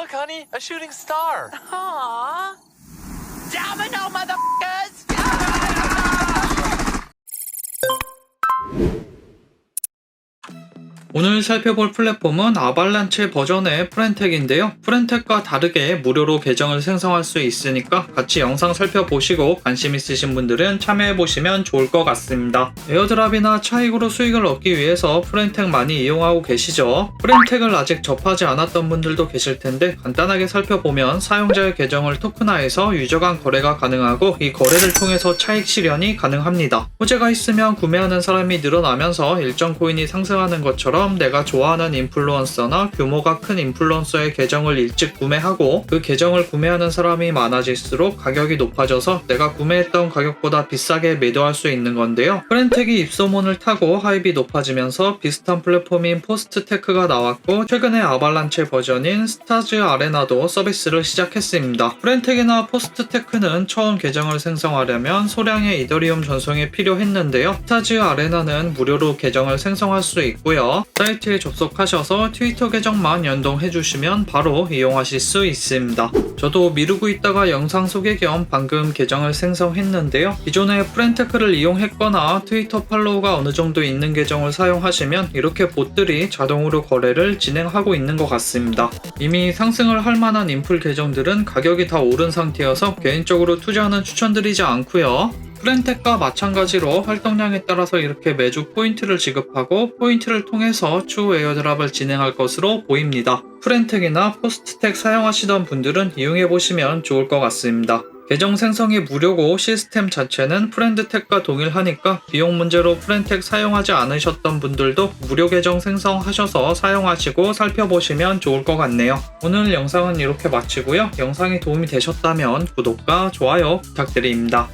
Look, honey, a shooting star. Aww. Domino, 오늘 살펴볼 플랫폼은 아발란체 버전의 프렌텍인데요. 프렌텍과 다르게 무료로 계정을 생성할 수 있으니까 같이 영상 살펴보시고 관심 있으신 분들은 참여해보시면 좋을 것 같습니다. 에어드랍이나 차익으로 수익을 얻기 위해서 프렌텍 많이 이용하고 계시죠? 프렌텍을 아직 접하지 않았던 분들도 계실 텐데 간단하게 살펴보면 사용자의 계정을 토큰화해서 유저 간 거래가 가능하고 이 거래를 통해서 차익 실현이 가능합니다. 호재가 있으면 구매하는 사람이 늘어나면서 일정 코인이 상승하는 것처럼 내가 좋아하는 인플루언서나 규모가 큰 인플루언서의 계정을 일찍 구매하고 그 계정을 구매하는 사람이 많아질수록 가격이 높아져서 내가 구매했던 가격보다 비싸게 매도할 수 있는 건데요. 프렌텍이 입소문을 타고 하입이 높아지면서 비슷한 플랫폼인 포스트테크가 나왔고 최근에 아발란체 버전인 스타즈 아레나도 서비스를 시작했습니다. 프렌텍이나 포스트테크는 처음 계정을 생성하려면 소량의 이더리움 전송이 필요했는데요. 스타즈 아레나는 무료로 계정을 생성할 수 있고요. 사이트에 접속하셔서 트위터 계정만 연동해 주시면 바로 이용하실 수 있습니다. 저도 미루고 있다가 영상 소개 겸 방금 계정을 생성했는데요. 기존에 프렌테크를 이용했거나 트위터 팔로우가 어느 정도 있는 계정을 사용하시면 이렇게 봇들이 자동으로 거래를 진행하고 있는 것 같습니다. 이미 상승을 할 만한 인풀 계정들은 가격이 다 오른 상태여서 개인적으로 투자는 추천드리지 않고요. 프렌텍과 마찬가지로 활동량에 따라서 이렇게 매주 포인트를 지급하고 포인트를 통해서 추후 에어드랍을 진행할 것으로 보입니다. 프렌텍이나 포스트텍 사용하시던 분들은 이용해 보시면 좋을 것 같습니다. 계정 생성이 무료고 시스템 자체는 프렌드텍과 동일하니까 비용 문제로 프렌텍 사용하지 않으셨던 분들도 무료 계정 생성하셔서 사용하시고 살펴보시면 좋을 것 같네요. 오늘 영상은 이렇게 마치고요. 영상이 도움이 되셨다면 구독과 좋아요 부탁드립니다.